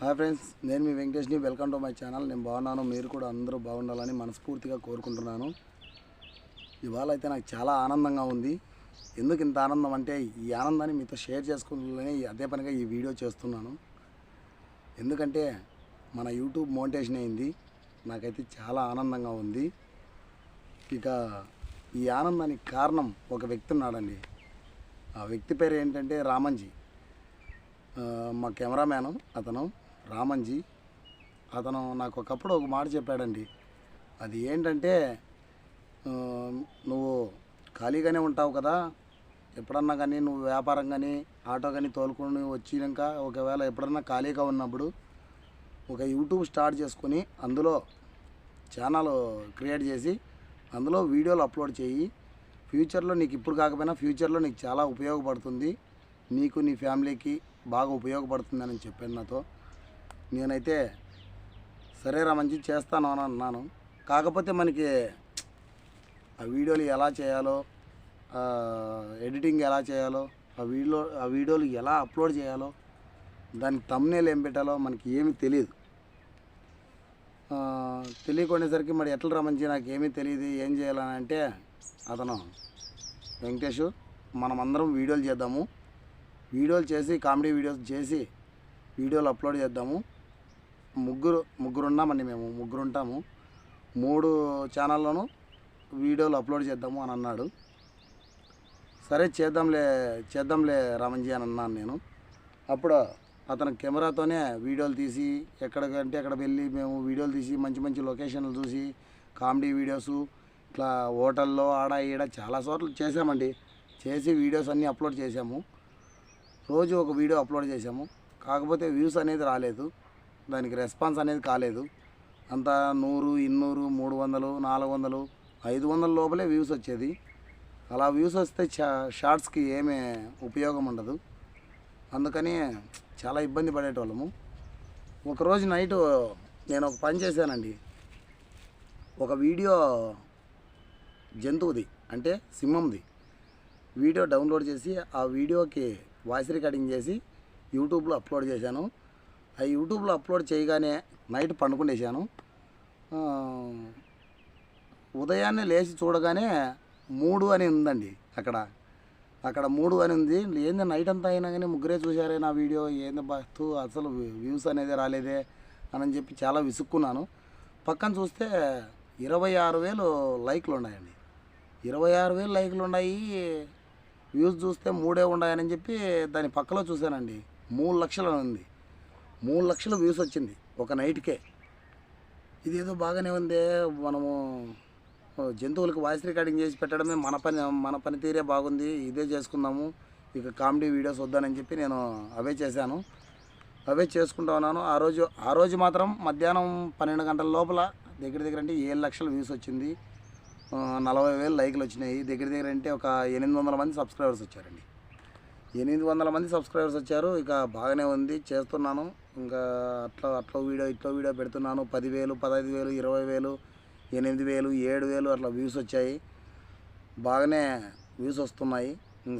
Hi friends నేను మీ వెంకటేష్ని. Welcome to my channel. నేను బాగున్నాను. మీరు కూడా అందరూ బాగుండాలని మనస్ఫూర్తిగా కోరుకుంటున్నాను. ఇవాళ అయితే నాకు చాలా ఆనందంగా ఉంది. ఎందుకు ఇంత ఆనందం అంటే ఈ ఆనందాన్ని మీతో షేర్ చేసుకుంటున్నానే అదే పనిగా ఈ వీడియో చేస్తున్నాను. ఎందుకంటే మన యూట్యూబ్ మోనిటేషన్ అయింది. నాకైతే చాలా ఆనందంగా ఉంది. ఇక ఈ ఆనందానికి కారణం ఒక వ్యక్తి ఉన్నాడండి. ఆ వ్యక్తి పేరు ఏంటంటే రామంజీ మా కెమెరామ్యాను అతను. రామంజీ అతను నాకు ఒకప్పుడు ఒక మాట చెప్పాడండి. అది ఏంటంటే నువ్వు ఖాళీగానే ఉంటావు కదా ఎప్పుడన్నా కానీ నువ్వు వ్యాపారం కానీ ఆటో కానీ తోలుకొని వచ్చినాక ఒకవేళ ఎప్పుడన్నా ఖాళీగా ఉన్నప్పుడు ఒక యూట్యూబ్ స్టార్ట్ చేసుకొని అందులో ఛానల్ క్రియేట్ చేసి అందులో వీడియోలు అప్లోడ్ చేయి. ఫ్యూచర్లో నీకు ఇప్పుడు కాకపోయినా ఫ్యూచర్లో నీకు చాలా ఉపయోగపడుతుంది. నీకు నీ ఫ్యామిలీకి బాగా ఉపయోగపడుతుందని చెప్పాను నాతో. నేనైతే సరేరా మంచి చేస్తాను అని అన్నాను. కాకపోతే మనకి ఆ వీడియోలు ఎలా చేయాలో ఎడిటింగ్ ఎలా చేయాలో ఆ వీడియో ఆ వీడియోలు ఎలా అప్లోడ్ చేయాలో దానికి తమ్నేలు ఏం పెట్టాలో మనకి ఏమీ తెలియదు ఆ, తెలియకుండేసరికి మరి ఎట్లా రమ్మంచి నాకు ఏమీ తెలియదు ఏం చేయాలని అంటే అతను వెంకటేష్ మనమందరం వీడియోలు చేద్దాము. వీడియోలు చేసి కామెడీ వీడియోస్ చేసి వీడియోలు అప్లోడ్ చేద్దాము. ముగ్గురు ముగ్గురు ఉన్నామండి మేము ముగ్గురు ఉంటాము మూడు ఛానల్లోనూ వీడియోలు అప్లోడ్ చేద్దాము అని అన్నాడు. సరే చేద్దాంలే చేద్దాంలే రామంజీ అని అన్నాను నేను. అప్పుడు అతను కెమెరాతోనే వీడియోలు తీసి ఎక్కడికంటే అక్కడ వెళ్ళి మేము వీడియోలు తీసి మంచి మంచి లొకేషన్లు చూసి కామెడీ వీడియోస్ ఇట్లా హోటల్లో ఆడ ఈడ చాలా చోట్ల చేసామండి చేసి వీడియోస్ అన్నీ అప్లోడ్ చేసాము రోజు ఒక వీడియో అప్లోడ్ చేసాము కాకపోతే వ్యూస్ అనేది రాలేదు. దానికి రెస్పాన్స్ అనేది కాలేదు. అంతా నూరు ఇన్నూరు మూడు వందలు నాలుగు వందలు ఐదు వందల లోపలే వ్యూస్ వచ్చేది. అలా వ్యూస్ వస్తే షా షార్ట్స్కి ఏమీ ఉపయోగం ఉండదు. అందుకని చాలా ఇబ్బంది పడేటోళ్ళము. ఒకరోజు నైట్ నేను ఒక పని చేశానండి. ఒక వీడియో జంతువుది అంటే సింహంది. వీడియో డౌన్లోడ్ చేసి ఆ వీడియోకి వాయిస్ రికార్డింగ్ చేసి యూట్యూబ్లో అప్లోడ్ చేశాను. ఆ యూట్యూబ్లో అప్లోడ్ చేయగానే నైట్ పండుకునేసాను. ఉదయాన్నే లేచి చూడగానే మూడు అని ఉందండి అక్కడ. అక్కడ మూడు అని ఉంది. ఏంది నైట్ అంతా అయినా కానీ ముగ్గురే చూశారే నా వీడియో? ఏంది బస్తు అసలు వ్యూస్ అనేది రాలేదే అని చెప్పి చాలా విసుక్కున్నాను. పక్కన చూస్తే ఇరవై ఆరు వేలు లైక్లు ఉన్నాయండి. ఇరవై ఆరు వేలు లైక్లు ఉన్నాయి. వ్యూస్ చూస్తే మూడే ఉన్నాయని చెప్పి దాని పక్కలో చూశానండి. మూడు లక్షలు ఉంది. మూడు లక్షల వ్యూస్ వచ్చింది ఒక నైట్కే. ఇదేదో బాగానే ఉందే మనము జంతువులకు వాయిస్ రికార్డింగ్ చేసి పెట్టడమే మన పని మన పనితీరే బాగుంది ఇదే చేసుకుందాము ఇక కామెడీ వీడియోస్ వద్దానని చెప్పి నేను అవే చేశాను. అవే చేసుకుంటా ఉన్నాను. ఆ రోజు ఆ రోజు మాత్రం మధ్యాహ్నం పన్నెండు గంటల లోపల దగ్గర దగ్గర అంటే ఏడు లక్షల వ్యూస్ వచ్చింది. నలభై వేలు లైక్లు వచ్చినాయి. దగ్గర దగ్గర అంటే ఒక ఎనిమిది వందల మంది సబ్స్క్రైబర్స్ వచ్చారండి. ఎనిమిది వందల మంది సబ్స్క్రైబర్స్ వచ్చారు. ఇక బాగానే ఉంది. చేస్తున్నాను. ఇంకా అట్లా అట్లా వీడియో ఇట్లా వీడియో పెడుతున్నాను. పదివేలు పదహైదు వేలు ఇరవై వేలు ఎనిమిది వేలు ఏడు వేలు అట్లా వ్యూస్ వచ్చాయి. బాగానే వ్యూస్ వస్తున్నాయి.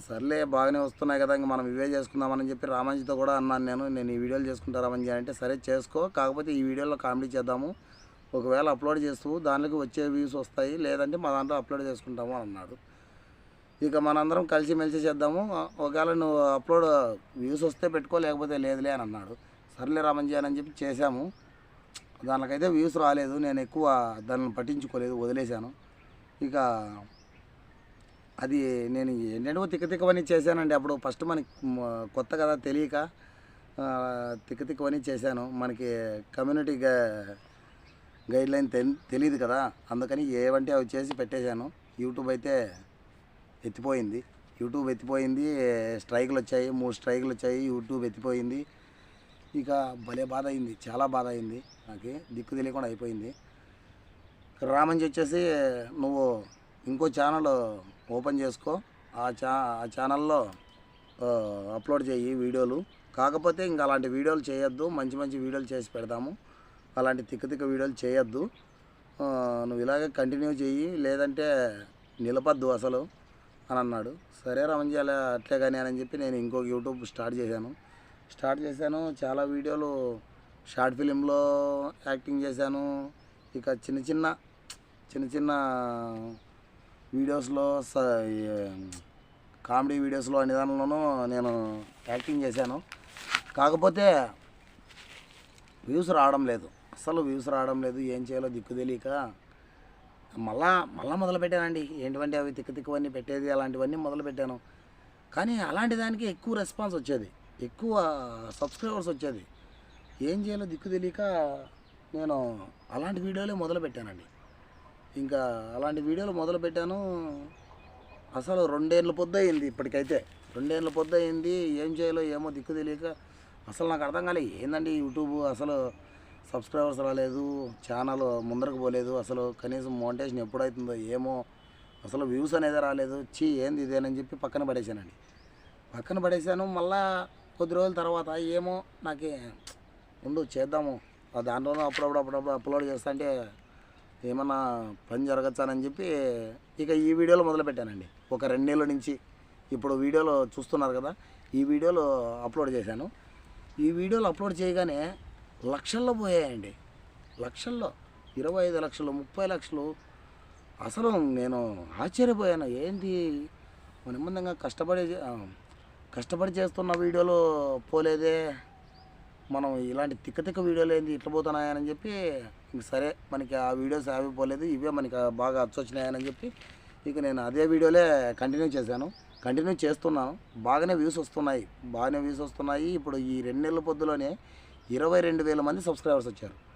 సర్లే బాగానే వస్తున్నాయి కదా. ఇంక మనం ఇవే చేసుకుందామని చెప్పి రామంజీతో కూడా అన్నాను నేను. నేను ఈ వీడియోలు చేసుకుంటా రామంజీ అంటే సరే చేసుకో. కాకపోతే ఈ వీడియోలో కామెడీ చేద్దాము. ఒకవేళ అప్లోడ్ చేస్తూ దానికి వచ్చే వ్యూస్ వస్తాయి. లేదంటే మా దాంట్లో అప్లోడ్ చేసుకుంటాము అని అన్నాడు. ఇక మనందరం కలిసిమెలిసి చేద్దాము. ఒకవేళ నువ్వు అప్లోడ్ వ్యూస్ వస్తే పెట్టుకో లేకపోతే లేదులే అని అన్నాడు. సర్లే రామంజీ అని చెప్పి చేశాము. దానికైతే వ్యూస్ రాలేదు. నేను ఎక్కువ దాన్ని పట్టించుకోలేదు వదిలేశాను. ఇక అది నేను ఏంటంటే తిక్క తిక్కవని చేశానండి. అప్పుడు ఫస్ట్ మనకి కొత్త కదా తెలియక తిక్కతిక్కవని తిక్క తిక్కవని చేశాను. మనకి కమ్యూనిటీ గా- గైడ్ లైన్ తెలియదు కదా. అందుకని ఏవంటే అవి చేసి పెట్టేశాను. యూట్యూబ్ అయితే ఎత్తిపోయింది. యూట్యూబ్ ఎత్తిపోయింది స్ట్రైకులు వచ్చాయి మూడు స్ట్రైకులు వచ్చాయి యూట్యూబ్ ఎత్తిపోయింది. ఇక భలే బాధ అయింది చాలా బాధ అయింది నాకు దిక్కు తెలియకుండా అయిపోయింది. రామని వచ్చేసి నువ్వు ఇంకో ఛానల్ ఓపెన్ చేసుకో ఆ ఛా ఆ ఛానల్లో అప్లోడ్ చేయి వీడియోలు. కాకపోతే ఇంకా అలాంటి వీడియోలు చేయొద్దు మంచి మంచి వీడియోలు చేసి పెడతాము. అలాంటి తిక్క తిక్క వీడియోలు చేయొద్దు. నువ్వు ఇలాగే కంటిన్యూ చెయ్యి లేదంటే నిలపద్దు అసలు. అని అన్నాడు. సరే రమణ అలా అట్లే కానీ అని చెప్పి నేను ఇంకొక యూట్యూబ్ స్టార్ట్ చేశాను. స్టార్ట్ చేశాను. చాలా వీడియోలు షార్ట్ ఫిలింలో యాక్టింగ్ చేశాను. ఇక చిన్న చిన్న చిన్న చిన్న వీడియోస్లో స కామెడీ వీడియోస్లో అన్ని దానిలోనూ నేను యాక్టింగ్ చేశాను. కాకపోతే వ్యూస్ రావడం లేదు. అసలు వ్యూస్ రావడం లేదు. ఏం చేయాలో దిక్కు తెలియక మళ్ళా మళ్ళా మొదలు పెట్టానండి ఏంటివంటే అవి తిక్కు తిక్కువన్నీ పెట్టేది అలాంటివన్నీ మొదలు పెట్టాను కానీ అలాంటి దానికి ఎక్కువ రెస్పాన్స్ వచ్చేది. ఎక్కువ సబ్స్క్రైబర్స్ వచ్చేది. ఏం చేయాలో దిక్కు తెలియక నేను అలాంటి వీడియోలే మొదలు పెట్టానండి ఇంకా అలాంటి వీడియోలు మొదలు పెట్టాను అసలు రెండేళ్ళ పొద్దు అయింది ఇప్పటికైతే. రెండేళ్ళ పొద్దు అయింది ఏం చేయాలో ఏమో దిక్కు తెలియక అసలు నాకు అర్థం కాలే. ఏందండి యూట్యూబ్? అసలు సబ్స్క్రైబర్స్ రాలేదు ఛానల్ ముందరకు పోలేదు అసలు కనీసం మోనిటేషన్ ఎప్పుడవుతుందో ఏమో అసలు వ్యూస్ అనేది రాలేదు. చీ ఏంది ఇదేనని చెప్పి పక్కన పడేసానండి పక్కన పడేసాను మళ్ళా కొద్ది రోజుల తర్వాత ఏమో నాకు ఉండు చేద్దాము. ఆ దాంట్లోనే అప్పుడప్పుడు అప్పుడప్పుడు అప్లోడ్ చేస్తా అంటే ఏమన్నా పని జరగచ్చానని చెప్పి ఇక ఈ వీడియోలో మొదలుపెట్టానండి. ఒక రెండేళ్ళ నుంచి ఇప్పుడు వీడియోలో చూస్తున్నారు కదా ఈ వీడియోలో అప్లోడ్ చేశాను. ఈ వీడియోలు అప్లోడ్ చేయగానే లక్షల్లో పోయాయండి. లక్షల్లో ఇరవై ఐదు లక్షలు ముప్పై లక్షలు. అసలు నేను ఆశ్చర్యపోయాను. ఏంటి నిమ్మదంగా కష్టపడి కష్టపడి చేస్తున్న వీడియోలు పోలేదే. మనం ఇలాంటి తిక్క తిక్క వీడియోలు ఏంది ఇట్లా పోతున్నాయని చెప్పి ఇంక సరే మనకి ఆ వీడియోస్ అవి పోలేదు ఇవే మనకి బాగా అచ్చొచ్చినాయని చెప్పి ఇక నేను అదే వీడియోలే కంటిన్యూ చేశాను. కంటిన్యూ చేస్తున్నాను. బాగానే వ్యూస్ వస్తున్నాయి. బాగానే వ్యూస్ వస్తున్నాయి. ఇప్పుడు ఈ రెండు నెలల పొద్దులోనే ఇరవై రెండు వేల మంది సబ్స్క్రైబర్స్ వచ్చారు.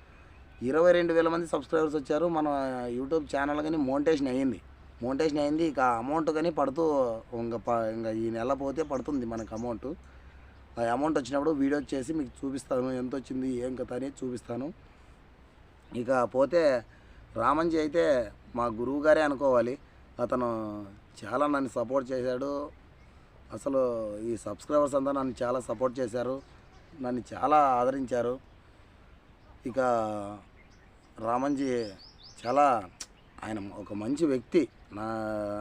ఇరవై రెండు వేల మంది సబ్స్క్రైబర్స్ వచ్చారు. మన యూట్యూబ్ ఛానల్ కానీ మోంటేషన్ అయ్యింది. మోంటేషన్ అయింది ఇక అమౌంట్ కానీ పడుతూ ఇంకా ప- ఇంకా ఈ నెల పోతే పడుతుంది మనకు అమౌంట్ ఆ అమౌంట్ వచ్చినప్పుడు వీడియో చేసి మీకు చూపిస్తాను. ఎంత వచ్చింది ఏం కథ అని చూపిస్తాను. ఇక పోతే రామంజీ అయితే మా గురువు గారే అనుకోవాలి. అతను చాలా నన్ను సపోర్ట్ చేశాడు. అసలు ఈ సబ్స్క్రైబర్స్ అంతా నన్ను చాలా సపోర్ట్ చేశారు. నన్ను చాలా ఆదరించారు. ఇక రామంజీ చాలా ఆయన ఒక మంచి వ్యక్తి. నా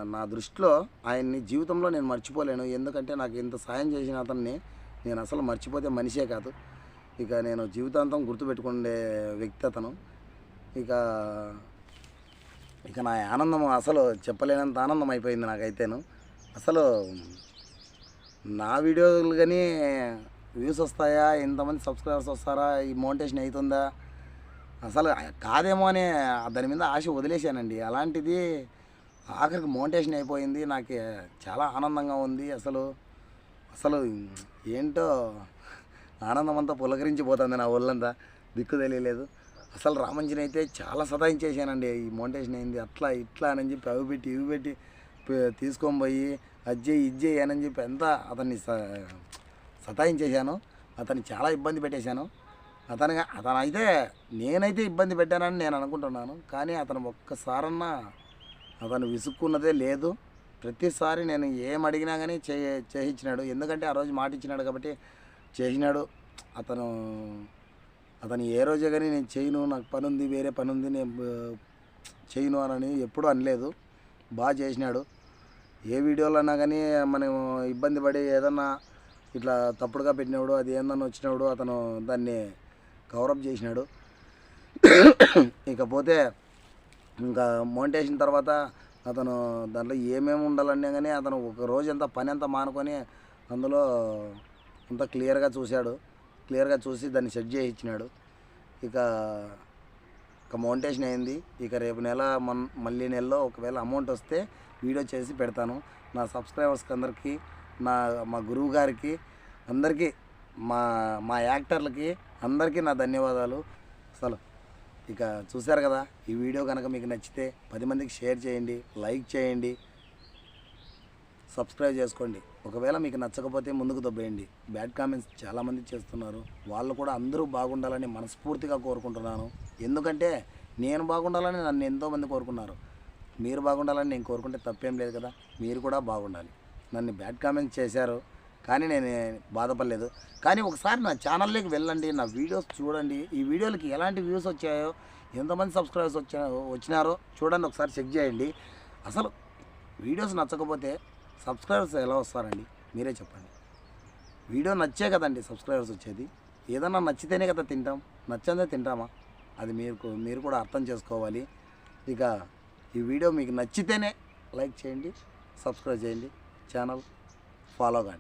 నా దృష్టిలో ఆయన్ని జీవితంలో నేను మర్చిపోలేను. ఎందుకంటే నాకు ఇంత సాయం చేసిన అతన్ని నేను అసలు మర్చిపోతే మనిషే కాదు. ఇక నేను జీవితాంతం గుర్తుపెట్టుకునే వ్యక్తి అతను. ఇక ఇక నా ఆనందం అసలు చెప్పలేనంత ఆనందం అయిపోయింది నాకైతేను. అసలు నా వీడియోలు కానీ వ్యూస్ వస్తాయా? ఎంతమంది సబ్స్క్రైబర్స్ వస్తారా? ఈ మోనిటేషన్ అవుతుందా? అసలు కాదేమో అని దాని మీద ఆశ వదిలేశానండి. అలాంటిది ఆఖరికి మోనిటేషన్ అయిపోయింది. నాకు చాలా ఆనందంగా ఉంది. అసలు అసలు ఏంటో ఆనందం అంతా పులకరించిపోతుంది నా ఒళ్ళంతా. దిక్కు తెలియలేదు. అసలు రామంజన్ అయితే చాలా సతాయించేసానండి ఈ మోనిటేషన్ అయింది. అట్లా ఇట్లా అని చెప్పి అవి పెట్టి ఇవి పెట్టి తీసుకొని పోయి అజ్జే ఇజ్జే అని చెప్పి ఎంత అతన్ని సతాయించేశాను. అతను చాలా ఇబ్బంది పెట్టేశాను. అతను అతను అయితే నేనైతే ఇబ్బంది పెట్టానని నేను అనుకుంటున్నాను. కానీ అతను ఒక్కసారన్నా అతను విసుక్కున్నదే లేదు. ప్రతిసారి నేను ఏం అడిగినా కానీ చే చేయించినాడు. ఎందుకంటే ఆ రోజు మాట ఇచ్చినాడు కాబట్టి చేసినాడు. అతను అతను ఏ రోజే కానీ నేను చేయను నాకు పని ఉంది వేరే పని ఉంది నేను చేయను అని ఎప్పుడూ అనలేదు. బాగా చేసినాడు. ఏ వీడియోలో అన్నా కానీ మనం ఇబ్బంది పడి ఏదన్నా ఇట్లా తప్పుడుగా పెట్టినప్పుడు అది ఏందని వచ్చినప్పుడు అతను దాన్ని కవరప్ చేసినాడు. ఇకపోతే ఇంకా మోనిటేషన్ తర్వాత అతను దాంట్లో ఏమేమి ఉండాలన్నా కానీ అతను ఒక రోజంతా పని అంతా మానుకొని అందులో అంతా క్లియర్గా చూశాడు. క్లియర్గా చూసి దాన్ని సెట్ చేసి ఇచ్చినాడు ఇక ఇక మౌంటేషన్ అయింది. ఇక రేపు నెల మన్ మళ్ళీ నెలలో ఒకవేళ అమౌంట్ వస్తే వీడియో చేసి పెడతాను. నా సబ్స్క్రైబర్స్కి అందరికీ నా మా గురువు గారికి అందరికీ మా మా యాక్టర్లకి అందరికీ నా ధన్యవాదాలు. అసలు ఇక చూశారు కదా ఈ వీడియో కనుక మీకు నచ్చితే పది మందికి షేర్ చేయండి లైక్ చేయండి సబ్స్క్రైబ్ చేసుకోండి. ఒకవేళ మీకు నచ్చకపోతే ముందుకు దొబ్బేయండి. బ్యాడ్ కామెంట్స్ చాలామంది చేస్తున్నారు. వాళ్ళు కూడా అందరూ బాగుండాలని మనస్ఫూర్తిగా కోరుకుంటున్నాను. ఎందుకంటే నేను బాగుండాలని నన్ను ఎంతోమంది కోరుకున్నారు. మీరు బాగుండాలని నేను కోరుకుంటే తప్పేం లేదు కదా మీరు కూడా బాగుండాలి. నన్ను బ్యాడ్ కామెంట్స్ చేశారు. కానీ నేను బాధపడలేదు. కానీ ఒకసారి నా ఛానల్లోకి వెళ్ళండి నా వీడియోస్ చూడండి. ఈ వీడియోలకి ఎలాంటి వ్యూస్ వచ్చాయో ఎంతమంది సబ్స్క్రైబర్స్ వచ్చా వచ్చినారో చూడండి ఒకసారి చెక్ చేయండి. అసలు వీడియోస్ నచ్చకపోతే సబ్స్క్రైబర్స్ ఎలా వస్తారండి? మీరే చెప్పండి. వీడియో నచ్చే కదండి సబ్స్క్రైబర్స్ వచ్చేది. ఏదన్నా నచ్చితేనే కదా తింటాం. నచ్చందే తింటామా? అది మీరు మీరు కూడా అర్థం చేసుకోవాలి. ఇక ఈ వీడియో మీకు నచ్చితేనే లైక్ చేయండి సబ్స్క్రైబ్ చేయండి. ఛానల్ ఫాలో కాండి